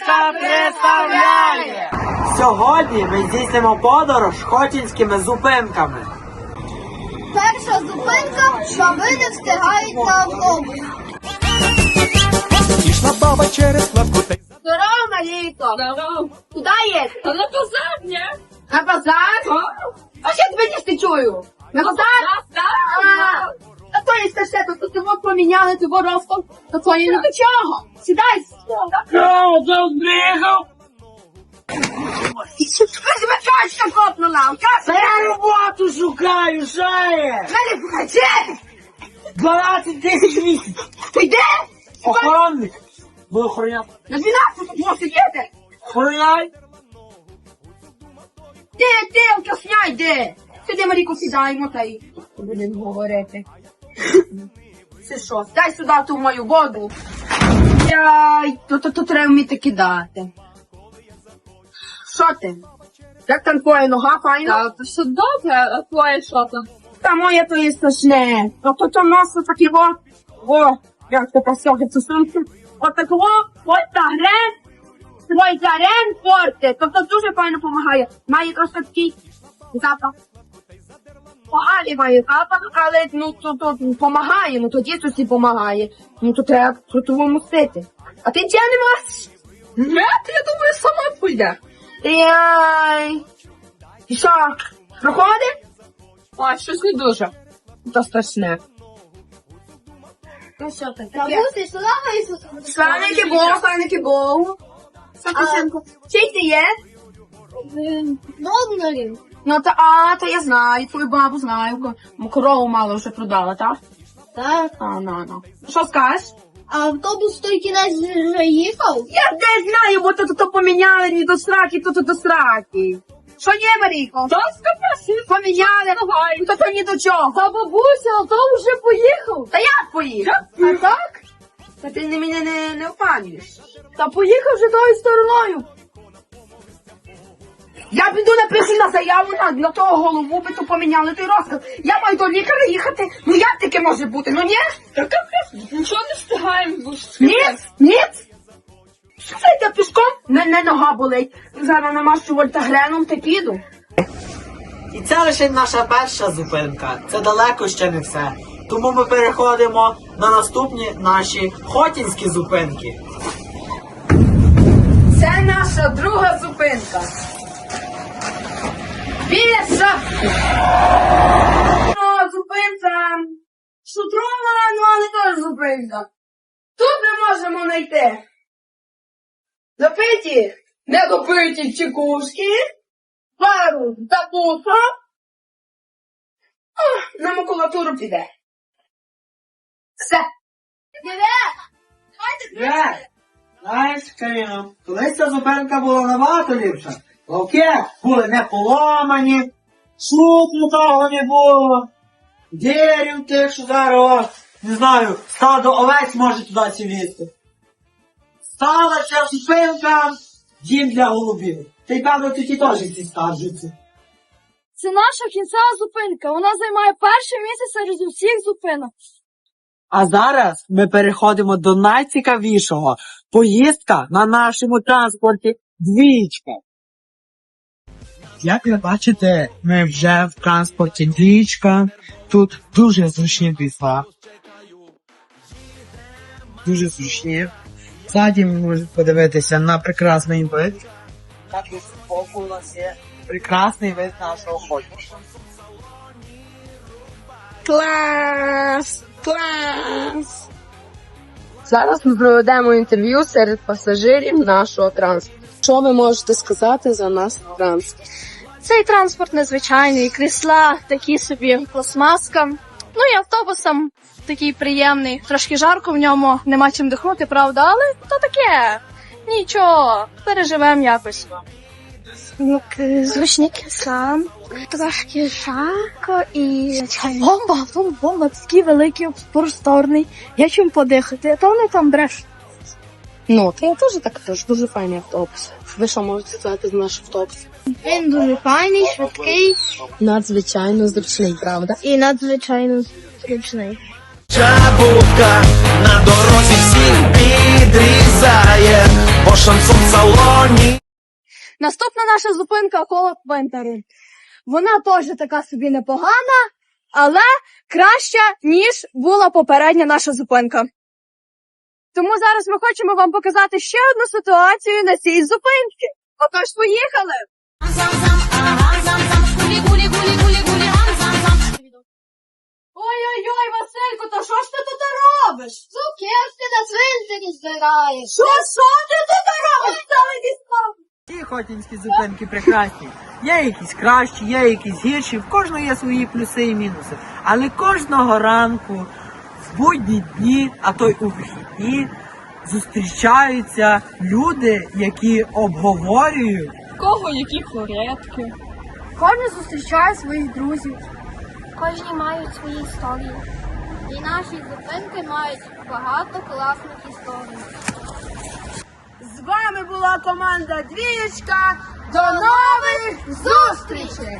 Львівська представляє! Сьогодні ми здійснимо подорож хотінськими зупинками. Перша зупинка, що ви не встигають на автобус. Ішла баба через лавку та й Здорово, Марійко. Здорово. Куди є? А на базар, ні? На базар? А що тебе не чую? На базар? Так, А, так. Та все, то ти вот поміняли, ти розкол, то то є не до чого. Сідай. Тут тебе качка копнула, качка. Я роботу шукаю, що є? Мене покаче. 12 тисяч місяць. Ти йде? Охоронник. Ви охороняти. На 12 можеш сидіти. Охороняй. Ти, ти, вкусня йди. Сиди, Маріко, сідаємо та й будемо говорити. Це що? Дай сюди ту мою воду. Яй, то, то, то треба вміти кидати. Що ти? Як там твоя нога, файно? Так, то все добре, а твоє що там? Та моє то є страшне. Ну то то носу такі во. Во, як то посьоги цю сумку. От во, ось та грен. Твой зарен порте. Тобто дуже файно допомагає. Має трошки такий запах. Поганий має запах, але ну то, то допомагає, ну то дійсно допомагає. Ну то треба крутово мусити. А ти чого не можеш? Ні, я думаю, сама пойде. Яй. І що, проходить? А, щось не дуже. То страшне. Ну що ти? Бабусі, слава Ісусу! Славники Богу, славники Богу. Чий ти є? Догнарів. Ну та а, то я знаю, твою бабу знаю. Корову мало вже продала, так? Так. А, ну, ну. Що скажеш? А автобус той кінець вже їхав? Я де знаю, бо то, то, то поміняли ні до сраки, то, то до сраки. Що є, Марійко? Та скажи, Поміняли, давай. то то ні до чого. Та бабуся, автобус вже поїхав. Та як поїхав? А так? Та ти не мене не, не обманюєш. Та поїхав вже тою стороною. Я піду напишу на заяву на, на того голову, би то поміняли той розказ. Я маю до лікаря їхати. Ну як таке може бути? Ну ні? Та капець, нічого не встигаємо. бо ж Ні? капець. Ні? Слухайте, пішком? Мене нога болить. Зараз намащу вольтагреном та піду. І це лише наша перша зупинка. Це далеко ще не все. Тому ми переходимо на наступні наші хотінські зупинки. Це наша друга зупинка. Біля шапки. О, зупинка. Шутрова, ну але теж зупинка. Тут ми можемо знайти. Запиті, недопиті чекушки, пару запуха. На макулатуру піде. Все. Е, Знаєш, Каріно, колись ця зупинка була набагато ліпша. Ловки були не поломані, шуту того не було. Дерев тих, що зараз, не знаю, стадо овець може туди сілізти. Стала ще зупинка, дім для голубів. Та й певно тоді теж ці скаржуться. Це наша кінцева зупинка. Вона займає перше місце серед усіх зупинок. А зараз ми переходимо до найцікавішого. Поїздка на нашому транспорті двічка. Як ви бачите, ми вже в транспорті двічка. Тут дуже зручні крісла. Дуже зручні. Ззаді ви можете подивитися на прекрасний вид. Так і збоку у нас є прекрасний вид нашого ходу. Клас! Клас! Зараз ми проведемо інтерв'ю серед пасажирів нашого транспорту. Що ви можете сказати за наш транспорт? Цей транспорт незвичайний, крісла такі собі пластмаска. Ну і автобусом такий приємний. Трошки жарко в ньому, нема чим дихнути, правда, але то таке. Нічого, переживемо якось. Ну, звучні крісла, трошки жарко і бомба, бомба, такий великий, просторний. Є чим подихати, а то вони там бреш. Ну, то я теж так теж дуже файний автобус. Ви що можете сказати за наш автобус? Він дуже файний, швидкий Надзвичайно зручний, правда? і надзвичайно зручний. Чабука на дорозі всіх підрізає. по шансон салоні. Наступна наша зупинка коло Пвентару. Вона теж така собі непогана, але краща, ніж була попередня наша зупинка. Тому зараз ми хочемо вам показати ще одну ситуацію на цій зупинці. Отож, поїхали! Ой-ой-ой, Василько, то що ж ти тут робиш? Цукерки на цвинтарі збираєш. Що, що ти тут робиш? Саме? Ті хотінські зупинки прекрасні. Є якісь кращі, є якісь гірші. В кожного є свої плюси і мінуси. Але кожного ранку, в будні дні, а то й у вихідні, зустрічаються люди, які обговорюють Кого які порядки? Кожен зустрічає своїх друзів. Кожні мають свої історії. І наші зупинки мають багато класних історій. З вами була команда Двієчка. До нових зустрічей!